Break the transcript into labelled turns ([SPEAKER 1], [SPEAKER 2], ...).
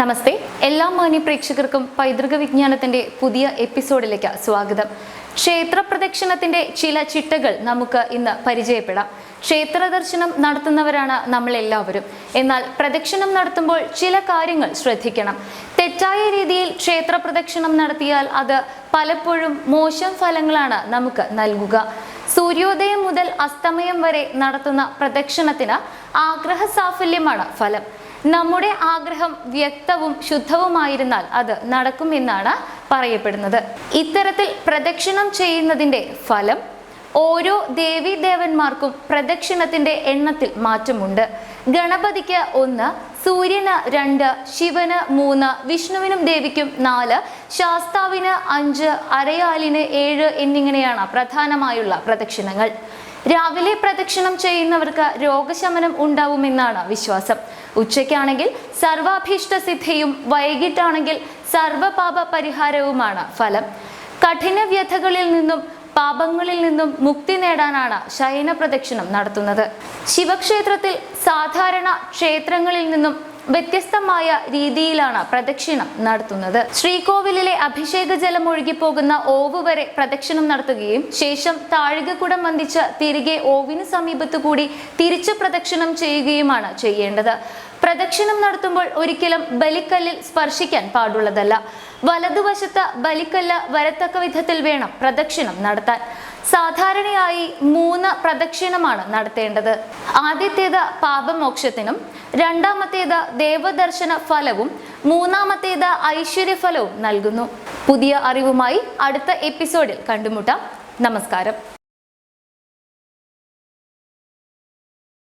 [SPEAKER 1] നമസ്തേ. എല്ലാ മാന്യ പ്രേക്ഷകർക്കും പൈതൃക വിജ്ഞാനത്തിന്റെ പുതിയ എപ്പിസോഡിലേക്ക് സ്വാഗതം. ക്ഷേത്ര പ്രദക്ഷിണത്തിന്റെ ചില ചിട്ടകൾ നമുക്ക് ഇന്ന് പരിചയപ്പെടാം. ക്ഷേത്ര ദർശനം നടത്തുന്നവരാണ് നമ്മൾ എല്ലാവരും എന്നാൽ പ്രദക്ഷിണം നടത്തുമ്പോൾ ചില കാര്യങ്ങൾ ശ്രദ്ധിക്കണം. തെറ്റായ രീതിയിൽ ക്ഷേത്ര പ്രദക്ഷിണം നടത്തിയാൽ അത് പലപ്പോഴും മോശം ഫലങ്ങളാണ് നമുക്ക് നൽകുക. സൂര്യോദയം മുതൽ അസ്തമയം വരെ നടത്തുന്ന പ്രദക്ഷിണത്തിന് ആഗ്രഹ സാഫല്യമാണ് ഫലം. നമ്മുടെ ആഗ്രഹം വ്യക്തവും ശുദ്ധവുമായിരുന്നാൽ അത് നടക്കുമെന്നാണ് പറയപ്പെടുന്നത്. ഇത്തരത്തിൽ പ്രദക്ഷിണം ചെയ്യുന്നതിന്റെ ഫലം ഓരോ ദേവീദേവന്മാർക്കും പ്രദക്ഷിണത്തിന്റെ എണ്ണത്തിൽ മാറ്റമുണ്ട്. ഗണപതിക്ക് ഒന്ന് സൂര്യന് രണ്ട് ശിവന് മൂന്ന് വിഷ്ണുവിനും ദേവിക്കും നാല് ശാസ്താവിന് അഞ്ച് അരയാലിന് ഏഴ് എന്നിങ്ങനെയാണ് പ്രധാനമായുള്ള പ്രദക്ഷിണങ്ങൾ. രാവിലെ പ്രദക്ഷിണം ചെയ്യുന്നവർക്ക് രോഗശമനം ഉണ്ടാവുമെന്നാണ് വിശ്വാസം. ഉച്ചയ്ക്കാണെങ്കിൽ സർവാഭീഷ്ട സിദ്ധിയും വൈകിട്ടാണെങ്കിൽ സർവപാപ പരിഹാരവുമാണ് ഫലം. കഠിന വ്യഥകളിൽ നിന്നും പാപങ്ങളിൽ നിന്നും മുക്തി നേടാനാണ് ശയന പ്രദക്ഷിണം നടത്തുന്നത്. ശിവക്ഷേത്രത്തിൽ സാധാരണ ക്ഷേത്രങ്ങളിൽ നിന്നും വ്യത്യസ്തമായ രീതിയിലാണ് പ്രദക്ഷിണം നടത്തുന്നത്. ശ്രീകോവിലിലെ അഭിഷേക ജലം ഒഴുകിപ്പോകുന്ന ഓവ് വരെ പ്രദക്ഷിണം നടത്തുകയും ശേഷം താഴികക്കുടം വന്ദിച്ച് തിരികെ ഓവിന് സമീപത്തു കൂടി തിരിച്ചു പ്രദക്ഷിണം ചെയ്യുകയുമാണ് ചെയ്യേണ്ടത്. പ്രദക്ഷിണം നടത്തുമ്പോൾ ഒരിക്കലും ബലിക്കല്ലിൽ സ്പർശിക്കാൻ പാടുള്ളതല്ല. വലതുവശത്ത് ബലിക്കല്ല് വരത്തക്ക വിധത്തിൽ വേണം പ്രദക്ഷിണം നടത്താൻ. സാധാരണയായി മൂന്ന് പ്രദക്ഷിണമാണ് നടത്തേണ്ടത്. ആദ്യത്തേത് പാപമോക്ഷത്തിനും രണ്ടാമത്തേത് ദേവദർശന ഫലവും മൂന്നാമത്തേത് ഐശ്വര്യഫലവും നൽകുന്നു. പുതിയ അറിവുമായി അടുത്ത എപ്പിസോഡിൽ കണ്ടുമുട്ടാം. നമസ്കാരം.